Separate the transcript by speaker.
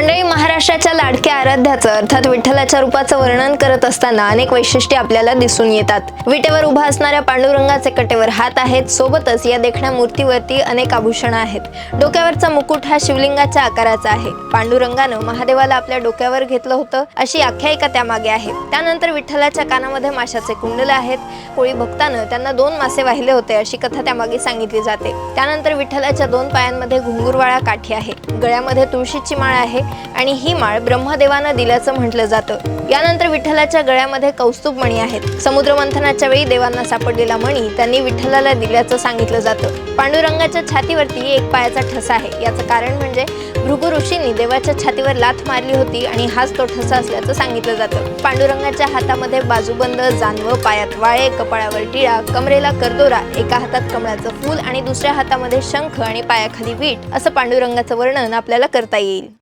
Speaker 1: मंडळी महाराष्ट्राच्या लाडक्या आराध्याचं अर्थात विठ्ठलाच्या रूपाचं वर्णन करत असताना अनेक वैशिष्ट्ये आपल्याला दिसून येतात. विटेवर उभा असणाऱ्या पांडुरंगाचे कटेवर हात आहेत. सोबतच या देखण्या मूर्तीवरती अनेक आभूषणं आहेत. डोक्यावरचा मुकुट हा शिवलिंगाच्या आकाराचा आहे. पांडुरंगानं महादेवाला आपल्या डोक्यावर घेतलं होतं अशी आख्यायिका त्यामागे आहे. त्यानंतर विठ्ठलाच्या कानामध्ये माशाचे कुंडल आहेत. कोळी भक्तानं त्यांना दोन मासे वाहिले होते अशी कथा त्यामागे सांगितली जाते. त्यानंतर विठ्ठलाच्या दोन पायांमध्ये घुंगुरवाळा काठी आहे. गळ्यामध्ये तुळशीची माळ आहे. आणि ही माळ ब्रह्मदेवानं दिल्याचं म्हटलं जातं. यानंतर विठ्ठलाच्या गळ्यामध्ये कौस्तुभ मणी आहेत. समुद्र मंथनाच्या वेळी देवांना सापडलेला मणी त्यांनी विठ्ठलाला दिल्याचं सांगितलं जातं. पांडुरंगाच्या छातीवरती एक पायाचा ठसा आहे. याचं कारण म्हणजे भृगु ऋषींनी देवाच्या छातीवर लाथ मारली होती आणि हाच तो ठसा असल्याचं सांगितलं जातं. पांडुरंगाच्या हातामध्ये बाजूबंद जानवं पायात वाळे कपाळावर टिळा कमरेला करदोरा एका हातात कमळाचं फूल आणि दुसऱ्या हातामध्ये शंख आणि पायाखाली वीट असं पांडुरंगाचं वर्णन आपल्याला करता येईल.